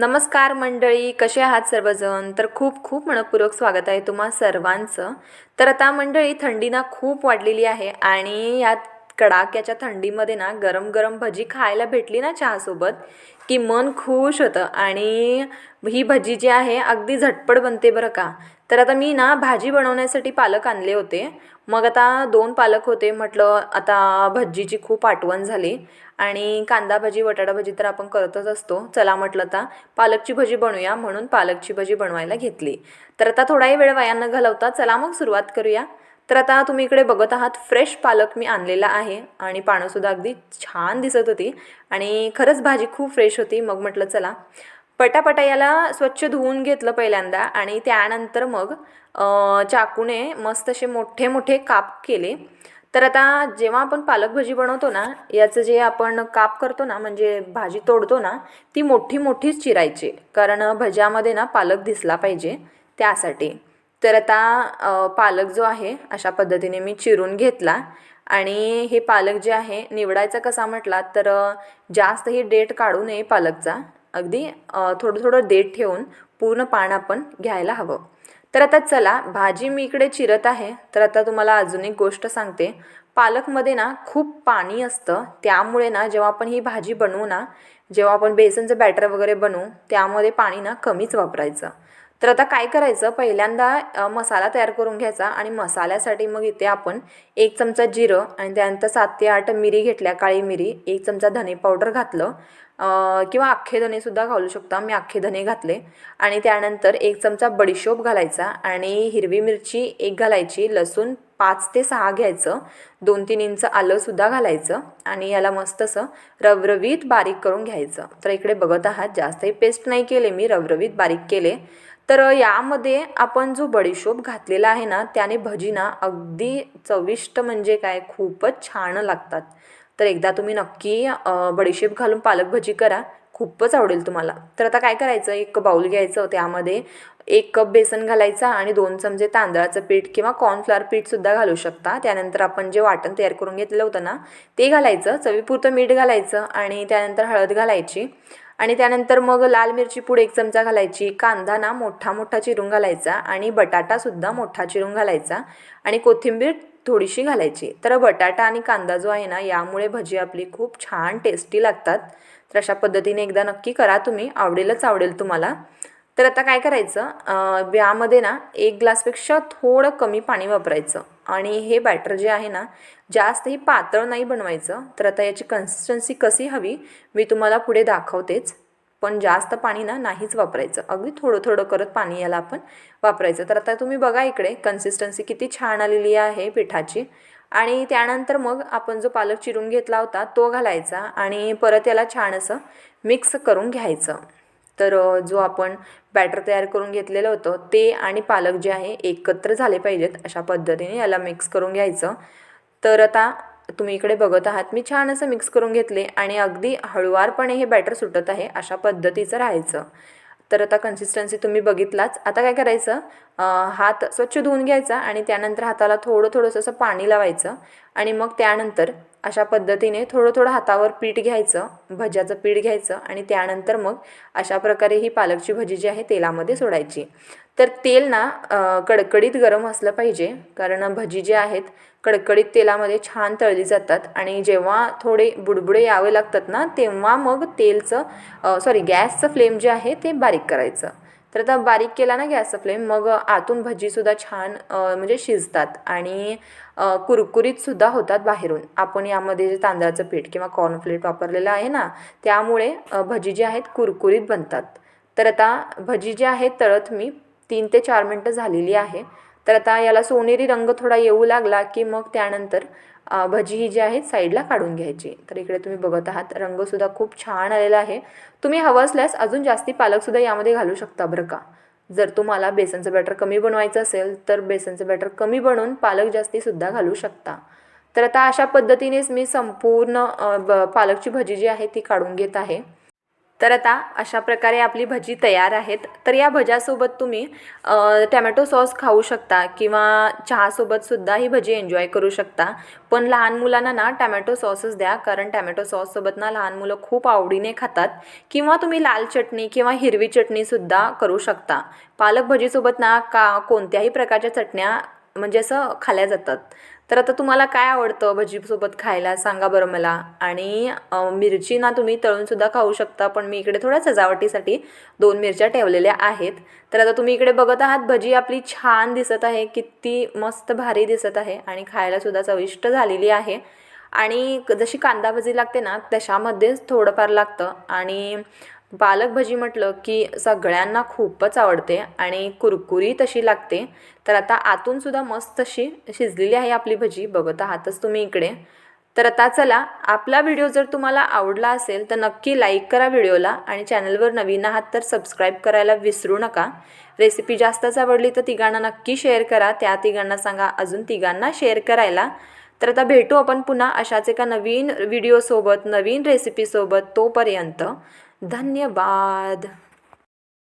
नमस्कार मंडळी कसे आहात सर्वजण? तर खूप खूप मनपूर्वक स्वागत आहे तुम्हा सर्वांचं. तर आता मंडळी थंडी ना खूप वाढलेली आहे आणि यात कडाक्याच्या थंडीमध्ये ना गरम गरम भजी खायला भेटली ना चहासोबत की मन खुश होतं. आणि ही भजी जी आहे अगदी झटपट बनते बरं का. तर आता मी ना भाजी बनवण्यासाठी पालक आणले होते. मग आता दोन पालक होते. म्हटलं आता भजीची खूप आठवण झाली. आणि कांदा भजी बटाटा भजी तर आपण करतच असतो. चला म्हटलं आता पालकची भजी बनवूया म्हणून पालकची भजी बनवायला घेतली. तर आता थोडाही वेळ वयांना घालवता चला मग सुरुवात करूया. तर आता तुम्ही इकडे बघत आहात फ्रेश पालक मी आणलेला आहे आणि पानंसुद्धा अगदी छान दिसत होती आणि खरंच भाजी खूप फ्रेश होती. मग म्हटलं चला. पटापटा याला स्वच्छ धुवून घेतलं पहिल्यांदा आणि त्यानंतर मग चाकूने मस्त असे मोठे मोठे काप केले. तर आता जेव्हा आपण पालक भाजी बनवतो ना याचं जे आपण काप करतो ना म्हणजे भाजी तोडतो ना ती मोठी मोठीच चिरायची. कारण भज्यामध्ये ना पालक दिसला पाहिजे त्यासाठी. तर आता पालक जो आहे अशा पद्धतीने मी चिरून घेतला. आणि हे पालक जे आहे निवडायचा कसा म्हटला तर जास्तही जास्त ही डेट काढू नये पालकचा. अगदी थोडं थोडं देठ ठेवून पूर्ण पान आपण घ्यायला हवं. तर आता चला भाजी मी इकडे चिरत आहे. तर आता तुम्हाला अजून एक गोष्ट सांगते. पालकमध्ये ना खूप पाणी असतं. त्यामुळे ना जेव्हा आपण ही भाजी बनवू ना जेव्हा आपण बेसनचं बॅटर वगैरे बनवू त्यामध्ये पाणी ना कमीच वापरायचं. तर आता काय करायचं? पहिल्यांदा मसाला तयार करून घ्यायचा आणि मसाल्यासाठी मग इथे आपण एक चमचा जिरं आणि त्यानंतर सात ते आठ मिरी घेतल्या काळी मिरी एक चमचा धने पावडर घातलं. किंवा अख्खे धनेसुद्धा घालू शकता मी अख्खे धने घातले. आणि त्यानंतर एक चमचा बडीशोप घालायचा आणि हिरवी मिरची एक घालायची लसूण पाच ते सहा घ्यायचं. दोन तीन इंच आलंसुद्धा घालायचं आणि याला मस्त असं रवरवीत बारीक करून घ्यायचं. तर इकडे बघत आहात जास्तही पेस्ट नाही केले मी रवरवीत बारीक केले. तर यामध्ये आपण जो बडीशोप घातलेला आहे ना त्याने भजीना अगदी चविष्ट म्हणजे काय खूपच छान लागतात. तर एकदा तुम्ही नक्की बडीशेप घालून पालक भजी करा. खूपच आवडेल तुम्हाला. तर आता काय करायचं? एक बाऊल घ्यायचं त्यामध्ये. एक कप बेसन घालायचा आणि दोन चमचे तांदळाचं पीठ किंवा कॉर्नफ्लॉवर पीठसुद्धा घालू शकता. त्यानंतर आपण जे वाटण तयार करून घेतलं होतं ना ते घालायचं. चवीपुरतं मीठ घालायचं आणि त्यानंतर हळद घालायची. आणि त्यानंतर मग लाल मिरची पूड एक चमचा घालायची. कांदा ना मोठा मोठा चिरून घालायचा आणि बटाटासुद्धा मोठा चिरून घालायचा. आणि कोथिंबीर थोडीशी घालायची. तर बटाटा आणि कांदा जो आहे ना यामुळे भजी आपली खूप छान टेस्टी लागतात. तर अशा पद्धतीने एकदा नक्की करा तुम्ही. आवडेलच आवडेल तुम्हाला. तर आता काय करायचं? यामध्ये ना एक ग्लासपेक्षा थोडं कमी पाणी वापरायचं. आणि हे बॅटर जे आहे ना जास्तही पातळ नाही बनवायचं. तर आता याची कन्सिस्टन्सी कशी हवी मी तुम्हाला पुढे दाखवतेच. पण जास्त पाणी ना नाहीच वापरायचं. अगदी थोडं थोडं करत पाणी याला आपण वापरायचं. तर आता तुम्ही बघा इकडे कन्सिस्टन्सी किती छान आलेली आहे पिठाची. आणि त्यानंतर मग आपण जो पालक चिरून घेतला होता तो घालायचा आणि परत याला छान असं मिक्स करून घ्यायचं. तर जो आपण बॅटर तयार करून घेतलेलं होतं ते आणि पालक जे आहे एकत्र झाले पाहिजेत अशा पद्धतीने याला मिक्स करून घ्यायचं. तर आता तुम्ही इकडे बघत आहात. मी छान असं मिक्स करून घेतले आणि अगदी हळुवारपणे हे बॅटर सुटत आहे अशा पद्धतीचं राहायचं. तर आता कन्सिस्टन्सी तुम्ही बघितलाच. आता काय करायचं? हात स्वच्छ धुवून घ्यायचा आणि त्यानंतर हाताला थोडं थोडंसं असं पाणी लावायचं आणि मग त्यानंतर अशा पद्धतीने थोडं थोडं हातावर पीठ घ्यायचं भज्याचं पीठ घ्यायचं आणि त्यानंतर मग अशा प्रकारे ही पालकची भजी जी आहे तेलामध्ये सोडायची. तर तेल ना कडकडीत गरम असलं पाहिजे कारण भजी जे आहेत कडकडीत तेलामध्ये छान तळली जातात आणि जेव्हा थोडे बुडबुडे यावे लागतात ना तेव्हा मग तेलचं सॉरी गॅसचं फ्लेम जे आहे ते बारीक करायचं. तर आता बारीक केला ना गॅसचा फ्लेम मग आतून भजीसुद्धा छान म्हणजे शिजतात आणि कुरकुरीतसुद्धा होतात बाहेरून. आपण यामध्ये जे तांदळाचं पीठ किंवा कॉर्नफ्लेट वापरलेलं आहे ना त्यामुळे भजी जी आहेत कुरकुरीत बनतात. तर आता भजी जी आहे तळत मी तीन ते चार मिनटं झालेली आहे. तर आता याला सोनेरी रंग थोडा येऊ लागला की मग त्यानंतर भजी ही जी आहे साईडला काढून घ्यायची. तर इकडे तुम्ही बघत आहात रंगसुद्धा खूप छान आलेला आहे. तुम्ही हवं असल्यास अजून जास्ती पालकसुद्धा यामध्ये घालू शकता बरं का? जर तुम्हाला बेसनचं बॅटर कमी बनवायचं असेल तर बेसनचं बॅटर कमी बनवून पालक जास्तीसुद्धा घालू शकता. तर आता अशा पद्धतीनेच मी संपूर्ण ब पालकची भजी जी आहे ती काढून घेत आहे. तर आता अशा प्रकारे आपली भजी तयार आहेत. तर या भज्यासोबत तुम्ही टॅमॅटो सॉस खाऊ शकता किंवा चहासोबतसुद्धा ही भजी एन्जॉय करू शकता. पण लहान मुलांना ना टॅमॅटो सॉसच द्या कारण टॅमॅटो सॉससोबत ना लहान मुलं खूप आवडीने खातात. किंवा तुम्ही लाल चटणी किंवा हिरवी चटणीसुद्धा करू शकता. पालक भजीसोबत ना का कोणत्याही प्रकारच्या चटण्या म्हणजे असं खाल्ल्या जातात. तर आता तुम्हाला काय आवडतं भजीसोबत खायला? सांगा बरं मला. आणि मिरची ना तुम्ही तळूनसुद्धा खाऊ शकता पण मी इकडे थोड्या सजावटीसाठी दोन मिरच्या ठेवलेल्या आहेत. तर आता तुम्ही इकडे बघत आहात भजी आपली छान दिसत आहे किती मस्त भारी दिसत आहे आणि खायलासुद्धा चविष्ट झालेली आहे. आणि जशी कांदा भजी लागते ना तशामध्येच थोडंफार लागतं. आणि पालक भजी म्हटलं की सगळ्यांना खूपच आवडते आणि कुरकुरीत अशी लागते. तर आता आतूनसुद्धा मस्त अशी शिजलेली आहे आपली भजी. बघत आहातच तुम्ही इकडे. तर आता चला आपला व्हिडिओ जर तुम्हाला आवडला असेल तर नक्की लाईक करा व्हिडिओला आणि चॅनलवर नवीन आहात तर सबस्क्राईब करायला विसरू नका. रेसिपी जास्तच आवडली तर तिघांना नक्की शेअर करा. त्या तिघांना सांगा अजून तिघांना शेअर करायला. तर आता भेटू आपण पुन्हा अशाच एका नवीन व्हिडिओसोबत नवीन रेसिपीसोबत तोपर्यंत. धन्यवाद।